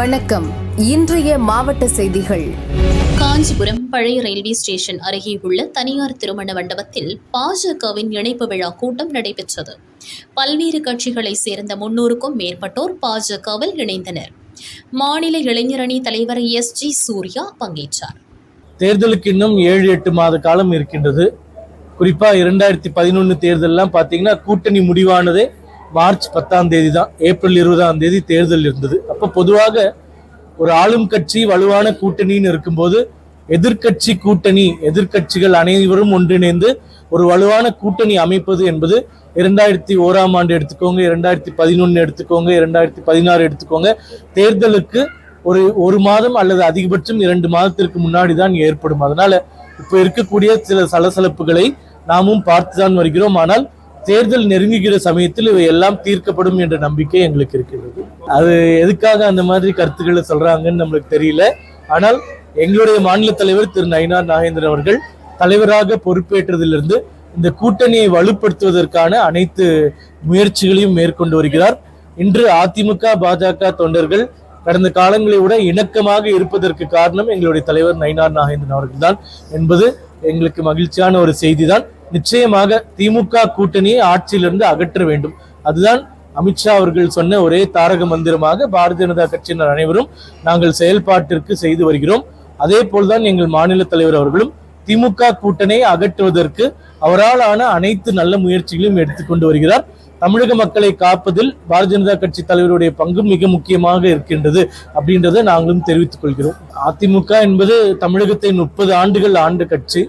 வணக்கம். இன்றைய மாவட்ட செய்திகள். காஞ்சிபுரம் பழைய ரயில்வே ஸ்டேஷன் அருகே உள்ள தனியார் திருமண மண்டபத்தில் பாஜகவின் இணைப்பு விழா கூட்டம் நடைபெற்றது. பல்வேறு கட்சிகளைச் சேர்ந்த முன்னூறுக்கும் மேற்பட்டோர் பாஜகவில் இணைந்தனர். மாநில இளைஞரணி தலைவர் எஸ் ஜி சூர்யா பங்கேற்றார். தேர்தலுக்கு இன்னும் ஏழு எட்டு மாத காலம் இருக்கின்றது. குறிப்பா இரண்டாயிரத்தி பதினொன்னு தேர்தல்லாம் பாத்தீங்கன்னா கூட்டணி முடிவானதே மார்ச் பத்தாம் தேதி தான் ஏப்ரல் இருபதாம் தேதி தேர்தல் இருந்தது. அப்போ பொதுவாக ஒரு ஆளும் கட்சி வலுவான கூட்டணின்னு இருக்கும்போது எதிர்க்கட்சி கூட்டணி எதிர்க்கட்சிகள் அனைவரும் ஒன்றிணைந்து ஒரு வலுவான கூட்டணி அமைப்பது என்பது இரண்டாயிரத்தி ஓராம் ஆண்டு எடுத்துக்கோங்க இரண்டாயிரத்தி பதினொன்று எடுத்துக்கோங்க இரண்டாயிரத்தி பதினாறு எடுத்துக்கோங்க. தேர்தலுக்கு ஒரு ஒரு மாதம் அல்லது அதிகபட்சம் இரண்டு மாதத்திற்கு முன்னாடி தான் ஏற்படும். அதனால இப்போ இருக்கக்கூடிய சில சலசலப்புகளை நாமும் பார்த்து தான் வருகிறோம். ஆனால் தேர்தல் நெருங்குகிற சமயத்தில் இவை எல்லாம் தீர்க்கப்படும் என்ற நம்பிக்கை எங்களுக்கு இருக்கிறது. அது எதுக்காக அந்த மாதிரி கருத்துக்களை சொல்றாங்கன்னு நம்மளுக்கு தெரியல. ஆனால் எங்களுடைய மாநில தலைவர் திரு நயினார் நாகேந்திரன் அவர்கள் தலைவராக பொறுப்பேற்றதிலிருந்து இந்த கூட்டணியை வலுப்படுத்துவதற்கான அனைத்து முயற்சிகளையும் மேற்கொண்டு வருகிறார். இன்று அதிமுக பாஜக தொண்டர்கள் கடந்த காலங்களை விட இணக்கமாக இருப்பதற்கு காரணம் எங்களுடைய தலைவர் நயினார் நாகேந்திரன் அவர்கள்தான் என்பது எங்களுக்கு மகிழ்ச்சியான ஒரு செய்திதான். நிச்சயமாக திமுக கூட்டணியை ஆட்சியிலிருந்து அகற்ற வேண்டும். அதுதான் அமித்ஷா அவர்கள் சொன்ன ஒரே தாரக மந்திரமாக பாரதிய ஜனதா கட்சியினர் அனைவரும் நாங்கள் செயல்பாட்டிற்கு செய்து வருகிறோம். அதே போல்தான் எங்கள் மாநில தலைவர் அவர்களும் திமுக கூட்டணியை அகற்றுவதற்கு அவரால் ஆன அனைத்து நல்ல முயற்சிகளையும் எடுத்துக்கொண்டு வருகிறார். தமிழக மக்களை காப்பதில் பாரதிய ஜனதா கட்சி தலைவருடைய பங்கு மிக முக்கியமாக இருக்கின்றது அப்படின்றத நாங்களும் தெரிவித்துக் கொள்கிறோம். அதிமுக என்பது தமிழகத்தை முப்பது ஆண்டுகள் ஆண்டு கட்சி.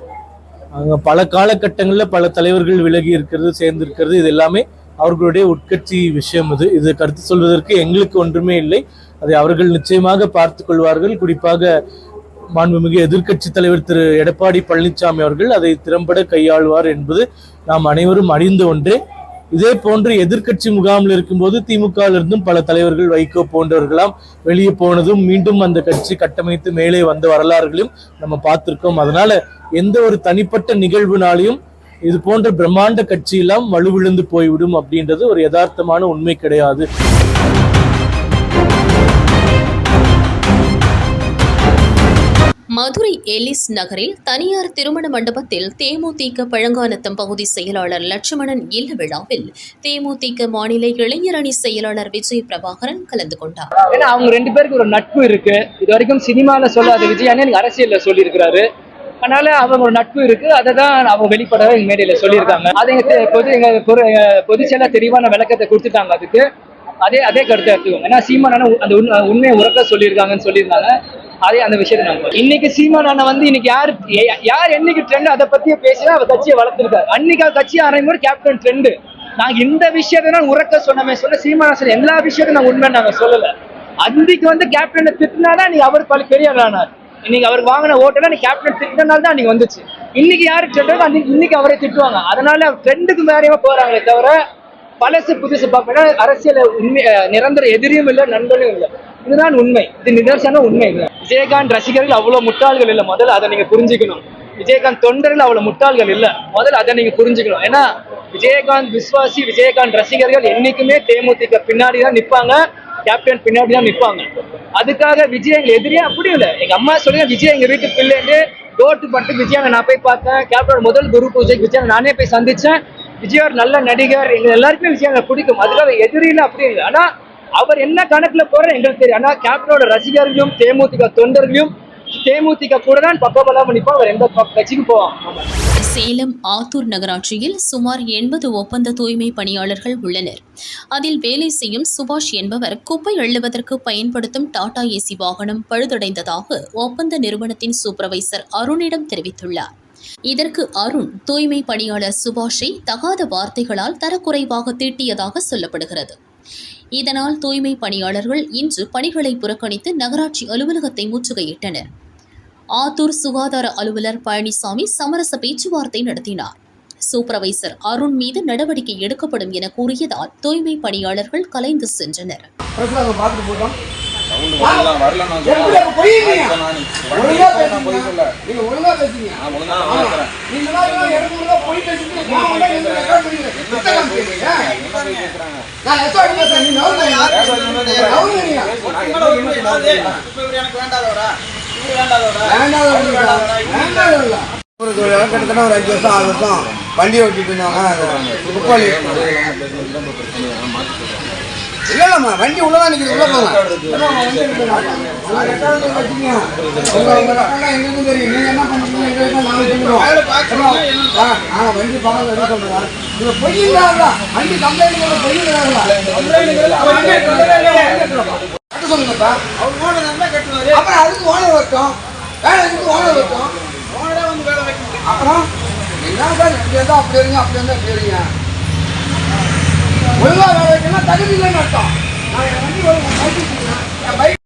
அங்க பல காலகட்டங்களில் பல தலைவர்கள் விலகி இருக்கிறது சேர்ந்து இருக்கிறது. இது எல்லாமே அவர்களுடைய உட்கட்சி விஷயம் இது. இது கருத்து சொல்வதற்கு எங்களுக்கு ஒன்றுமே இல்லை. அதை அவர்கள் நிச்சயமாக பார்த்து கொள்வார்கள். குறிப்பாக மாண்புமிகு எதிர்க்கட்சி தலைவர் திரு எடப்பாடி பழனிசாமி அவர்கள் அதை திறம்பட கையாள்வார் என்பது நாம் அனைவரும் அறிந்த ஒன்றே இதே போன்று எதிர்க்கட்சி முகாமில் இருக்கும்போது திமுகவிலிருந்தும் பல தலைவர்கள் வைகோ போன்றவர்களாம் வெளியே போனதும் மீண்டும் அந்த கட்சி கட்டமைத்து மேலே வந்த வரலாறுகளையும் நம்ம பார்த்திருக்கோம். அதனால எந்த ஒரு தனிப்பட்ட நிகழ்வுனாலையும் இது போன்ற பிரம்மாண்ட கட்சியெல்லாம் வலுவிழுந்து போய்விடும் அப்படின்றது ஒரு யதார்த்தமான உண்மை கிடையாது. மதுரை எலிஸ் நகரில் தனியார் திருமண மண்டபத்தில் தேமுதிக பழங்கானத்தம் பகுதி செயலாளர் லட்சுமணன் இல்ல விழாவில் தேமுதிக மாநில இளைஞரணி செயலாளர் விஜய் பிரபாகரன் கலந்து கொண்டார். ஏன்னா அவங்க ரெண்டு பேருக்கு ஒரு நட்பு இருக்கு. இது வரைக்கும் சினிமால சொல்லாத விஜய் அண்ணன் அரசியல்ல சொல்லியிருக்கிறாரு. அதனால அவங்க ஒரு நட்பு இருக்கு. அதை தான் அவங்க வெளிப்படவே எங்க மேடையில சொல்லியிருக்காங்க. அது எங்க பொது எங்க பொரு- எங்க பொதுச்செயலா தெளிவான விளக்கத்தை கொடுத்துட்டாங்க அதுக்கு. அதே அதே கருத்தை எடுத்துக்கோங்க. ஏன்னா சீமானான அண்ணன் அந்த உண்மை- உண்மையை உறக்க சொல்லியிருக்காங்கன்னு சொல்லியிருந்தாங்க. அதே அந்த விஷயத்தை நம்ம இன்னைக்கு சீமானான அண்ணன் வந்து இன்னைக்கு யார் யார் என்னைக்கு ட்ரெண்ட் அதை பத்தியே பேசினா அவர் கட்சியை வளர்த்துருக்காரு. அன்னைக்கு அவர் கட்சி ஆரம்பிக்கும் கேப்டன் ட்ரெண்டு நாங்க இந்த விஷயத்தை நான் உறக்க சொன்னமே சொன்ன சீமான் எல்லா விஷயத்தையும் நான் உண்மை நாங்க சொல்லல. அன்னைக்கு வந்து கேப்டனை திட்டினாதான் நீ அவர் பல பெரிய ஆனார். இன்னைக்கு அவர் வாங்கின ஓட்டெல்லாம் நீ கேப்டன் திட்டினால தான் நீங்க வந்துச்சு. இன்னைக்கு யாரு ட்ரெண்ட் அன்னைக்கு இன்னைக்கு அவரை திட்டுவாங்க. அதனால ட்ரெண்டுக்கு மேலேயே போறாங்களே தவிர பழசு புதுசு பார்ப்பேன்னா அரசியல உண்மை நிரந்தர எதிரியும் இல்லை நண்பனும் இல்லை. இதுதான் உண்மை. இது நிதர்சன உண்மை. இல்லை விஜயகாந்த் ரசிகர்கள் அவ்வளவு முட்டாள்கள் இல்லை. முதல்ல அதை நீங்க புரிஞ்சுக்கணும். விஜயகாந்த் தொண்டர்கள் அவ்வளவு முட்டாள்கள் இல்லை. முதல்ல அதை நீங்க புரிஞ்சுக்கணும். ஏன்னா விஜயகாந்த் விஸ்வாசி விஜயகாந்த் ரசிகர்கள் என்னைக்குமே தேமுதிக பின்னாடி தான் நிற்பாங்க கேப்டன் பின்னாடி தான் நிற்பாங்க அதுக்காக விஜய் எங்க எதிரியே அப்படியும் இல்லை எங்க அம்மா சொல்லுங்க விஜய் எங்க வீட்டு பிள்ளைன்னு டோட்டு பட்டு விஜயாங்க நான் போய் பார்த்தேன். கேப்டன் முதல் குரு பூஜைக்கு விஜயாங்க நானே போய் சந்திச்சேன். விஜய் ஒரு நல்ல நடிகர். எங்க எல்லாருக்குமே விஜயாங்க பிடிக்கும். அதுக்காக எதிரில அப்படி இல்லை. ஆனா அவர் என்ன கணக்குல போற எங்களுக்கு தெரியும். ஆனா கேப்டனோட ரசிகர்களையும் தேமுதிக தொண்டர்களையும் தேமுதிக கூட தான் பக்கபலம் நிப்பான் அவர் எந்த கட்சிக்கு போவோம் சேலம் ஆத்தூர் நகராட்சியில் சுமார் எண்பது ஒப்பந்த தூய்மை பணியாளர்கள் உள்ளனர். அதில் வேலை செய்யும் சுபாஷ் என்பவர் குப்பை அள்ளுவதற்கு பயன்படுத்தும் டாடா ஏசி வாகனம் பழுதடைந்ததாக ஒப்பந்த நிறுவனத்தின் சூப்பர்வைசர் அருணிடம் தெரிவித்துள்ளார். இதற்கு அருண் தூய்மை பணியாளர் சுபாஷை தகாத வார்த்தைகளால் தரக்குறைவாக தீட்டியதாக சொல்லப்படுகிறது. இதனால் தூய்மை பணியாளர்கள் இன்று பணிகளை புறக்கணித்து நகராட்சி அலுவலகத்தை முற்றுகையிட்டனர். ஆத்தூர் சுகாதார அலுவலர் பழனிசாமி சமரச பேச்சுவார்த்தை நடத்தினார். சூப்பர்வைசர் அருண் மீது நடவடிக்கை எடுக்கப்படும் என கூறியதால் தூய்மை பணியாளர்கள் கலைந்து சென்றனர். எனக்கு முன்னால ஒரு கிட்டத்தட்ட ஒரு அஞ்சு வருஷம் ஆறு வருஷம் வண்டி ஓட்டிட்டு இருந்தாங்க குப்பாளி இல்ல இல்லம்மா வண்டி உள்ளதான் நிக்குது உள்ள போங்க எங்களுக்கும் தெரியும் நீங்க என்ன பண்றீங்க நாங்க சொல்லுவோம் ஆ, வண்டி பக்கம் என்ன இது வண்டி கம்ப்ளைண்ட் சொல்லுங்கப்பா அப்புறம் அதுக்கு ஓனர் வைக்கும் வேலை இதுக்கு ஓனர் வைக்கும் அப்புறம் என்ன சார் இப்படி இருந்தா அப்படி இருங்க அப்படி இருந்தா இப்படி இருங்க. ஒழுங்கா வேலை வைக்கணும் தகுதி இல்லைன்னு அர்த்தம். நான் என் வண்டி ஒரு பைக். என் பைக்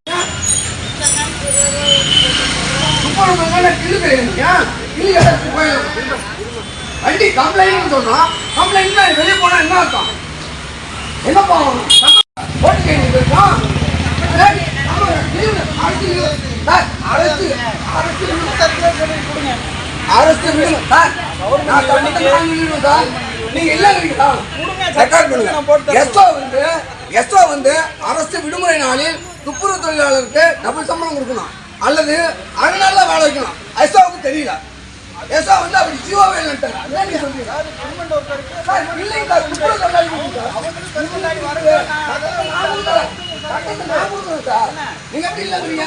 மேல கிளி கிடையாதுங்க கிளி கிடையாது போயிடும் வண்டி கம்ப்ளைண்ட் சொல்றோம் கம்ப்ளைண்ட் வெளியே போனா என்ன அர்த்தம்? என்ன போகணும் ஓட்டு கேட்டு இருக்கோம் சரி, ஆமா, leave. அடுத்து leave. சார், அரசு அரசு அரசு. சார், நான் விடுவேன் சார். நீங்க இல்லைங்கிறீங்களா? ரெக்கார்ட் பண்ணுங்க. எஸ்ஓ வந்து எஸ்ஓ வந்து அரசு விடுமுறை நாளில் துப்புரவு தொழிலாளருக்கு டபுள் சம்பளம் கொடுக்கணும். அல்லது அதனால வேலை வைக்கணும். எஸ்ஓவுக்கு தெரியல. எஸ்ஓ வந்து அப்படி ஜீவோவே இல்லைன்ட்டாங்க அதான் நீங்க சொல்றீங்க. சார், இல்லைங்க சார், துப்புரவு தொழிலாளி சார். சார். நீங்க எப்படி இல்லைங்கிறீங்க?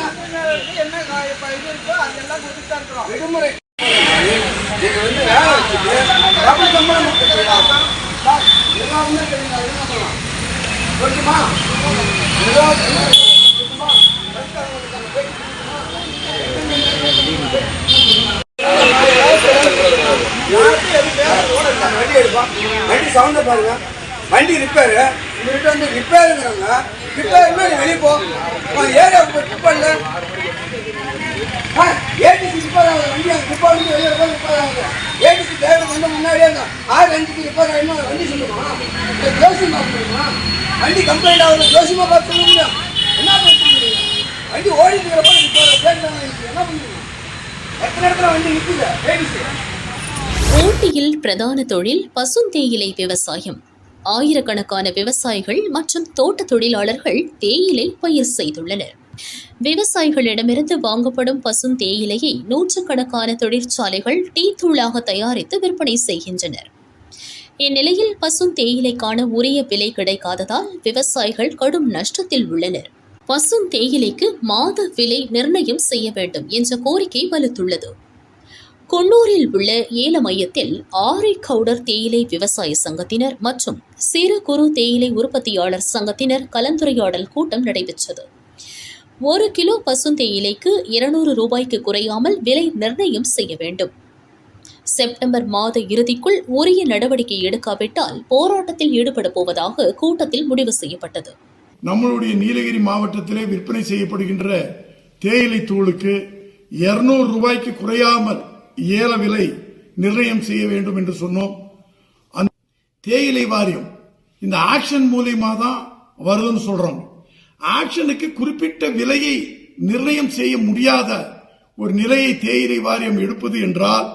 விடுமுறை. நீங்க வந்து வேலை வச்சுட்டு டபுள் சம்பளம் வண்டி வண்டி சவுண்ட பாருங்க வண்டி ரிப்பேரு இவர்கிட்ட வந்து ரிப்பேருங்கிறாங்க ரிப்பேருமே வெளியே போ ஏரியா பண்ணல ஏடிசி ரிப்பேர் வண்டி வந்து வெளியே போய் ரிப்பேர் ஆகுது ஏடிசி டிரைவர் வந்து முன்னாடியே ஆறு அஞ்சுக்கு ரிப்பேர் ஆகணும் வண்டி சொல்லுமா? வண்டி கம்ப்ளைண்ட் ஆகுது ஜோசியமா பார்த்து சொல்ல முடியும். என்ன பண்ணுறீங்க வண்டி ஓடிட்டு இருக்கிறப்ப ரிப்பேர் என்ன பண்ணுவீங்க எத்தனை இடத்துல வண்டி நிற்குது ஏடிசி போட்டியில் பிரதான தொழில் பசுந்தேயிலை விவசாயம். ஆயிரக்கணக்கான விவசாயிகள் மற்றும் தோட்ட தொழிலாளர்கள் தேயிலை பயிர் செய்துள்ளனர். விவசாயிகளிடமிருந்து வாங்கப்படும் பசுந்தேயிலையை நூற்றுக்கணக்கான தொழிற்சாலைகள் டீ தூளாக தயாரித்து விற்பனை செய்கின்றனர். இந்நிலையில் பசுந்தேயிலைக்கான உரிய விலை கிடைக்காததால் விவசாயிகள் கடும் நஷ்டத்தில் உள்ளனர். பசுந்தேயிலைக்கு மாத விலை நிர்ணயம் செய்ய வேண்டும் என்ற கோரிக்கை வலுத்துள்ளது. குன்னூரில் உள்ள ஏல மையத்தில் ஆரி கவுடர் தேயிலை விவசாய சங்கத்தினர் மற்றும் சிறு குறு தேயிலை உற்பத்தியாளர் சங்கத்தினர் கலந்துரையாடல் கூட்டம் நடைபெற்றது. ஒரு கிலோ பசுந்தேயிலைக்கு இருநூறு ரூபாய்க்கு குறையாமல் விலை நிர்ணயம் செய்ய வேண்டும். செப்டம்பர் மாத இறுதிக்குள் உரிய நடவடிக்கை எடுக்காவிட்டால் போராட்டத்தில் ஈடுபட போவதாக கூட்டத்தில் முடிவு செய்யப்பட்டது. நம்மளுடைய நீலகிரி மாவட்டத்திலே விற்பனை செய்யப்படுகின்ற தேயிலை தூளுக்கு 200 ரூபாய்க்கு குறையாமல் ஏல விலை நிர்ணயம் செய்ய வேண்டும் என்று சொன்னோம். அந்த தேயிலை வாரியம் இந்த ஆக்ஷன் மூலியமா தான் வருதுன்னு சொல்றோம். ஆக்ஷனுக்கு குறிப்பிட்ட விலையை நிர்ணயம் செய்ய முடியாத ஒரு நிலையை தேயிலை வாரியம் எடுப்பது என்றால்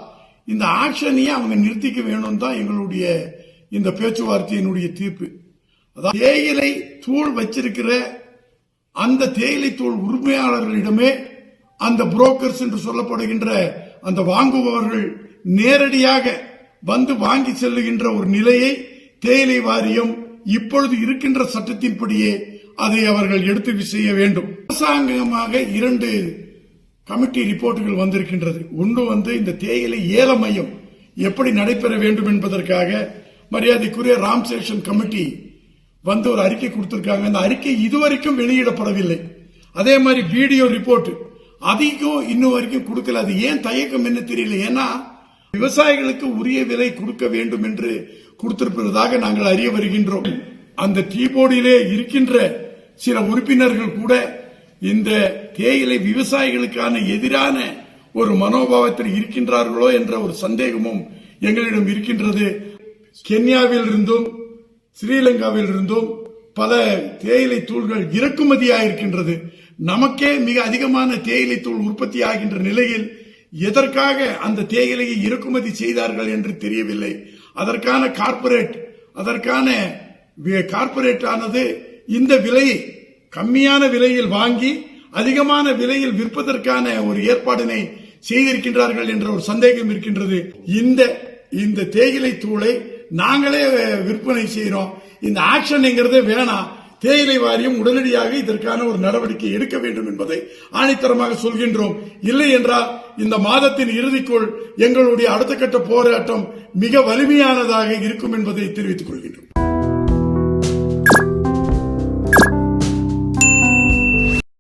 இந்த ஆக்ஷனையே அவங்க நிறுத்திக்க வேணும் தான் எங்களுடைய இந்த பேச்சுவார்த்தையினுடைய தீர்ப்பு. அதாவது தேயிலை தூள் வச்சிருக்கிற அந்த தேயிலை தூள் உரிமையாளர்களிடமே அந்த புரோக்கர்ஸ் என்று சொல்லப்படுகின்ற அந்த வாங்குபவர்கள் நேரடியாக வந்து வாங்கி செல்லுகின்ற ஒரு நிலையை தேயிலை வாரியம் இப்பொழுது இருக்கின்ற சட்டத்தின்படியே அதை அவர்கள் எடுத்து செய்ய வேண்டும். அரசாங்கமாக இரண்டு கமிட்டி ரிப்போர்ட்டுகள் வந்திருக்கின்றது. ஒன்று வந்து இந்த தேயிலை ஏல மையம் எப்படி நடைபெற வேண்டும் என்பதற்காக மரியாதைக்குரிய ராம் சேஷன் கமிட்டி வந்து ஒரு அறிக்கை கொடுத்திருக்காங்க. அந்த அறிக்கை இதுவரைக்கும் வெளியிடப்படவில்லை. அதே மாதிரி வீடியோ ரிப்போர்ட் அதிகம் இன்னும் வரைக்கும் கொடுக்கல. அது ஏன் தயக்கம் என்ன தெரியல. ஏன்னா விவசாயிகளுக்கு உரிய விலை கொடுக்க வேண்டும் என்று கொடுத்திருப்பதாக நாங்கள் அறிய வருகின்றோம். அந்த டீ போர்டிலே இருக்கின்ற சில உறுப்பினர்கள் கூட இந்த தேயிலை விவசாயிகளுக்கான எதிரான ஒரு மனோபாவத்தில் இருக்கின்றார்களோ என்ற ஒரு சந்தேகமும் எங்களிடம் இருக்கின்றது. கென்யாவில் இருந்தும் ஸ்ரீலங்காவில் இருந்தும் பல தேயிலை தூள்கள் இறக்குமதியாயிருக்கின்றது நமக்கே மிக அதிகமான தேயிலை தூள் உற்பத்தி ஆகின்ற நிலையில் எதற்காக அந்த தேயிலையை இறக்குமதி செய்தார்கள் என்று தெரியவில்லை. அதற்கான கார்ப்பரேட் அதற்கான கார்பரேட் ஆனது இந்த விலையை கம்மியான விலையில் வாங்கி அதிகமான விலையில் விற்பதற்கான ஒரு ஏற்பாடினை செய்திருக்கின்றார்கள் என்ற ஒரு சந்தேகம் இருக்கின்றது. இந்த இந்த தேயிலை தூளை நாங்களே விற்பனை செய்கிறோம். இந்த ஆக்ஷன்ங்கிறதே வேணாம் தேயிலை வாரியம் உடனடியாக இதற்கான ஒரு நடவடிக்கை எடுக்க வேண்டும் என்பதை ஆணித்தரமாக சொல்கின்றோம். இல்லை என்றால் இந்த மாதத்தின் இறுதிக்குள் எங்களுடைய அடுத்த கட்ட போராட்டம் மிக வலிமையானதாக இருக்கும் என்பதை தெரிவித்துக் கொள்கின்றோம்.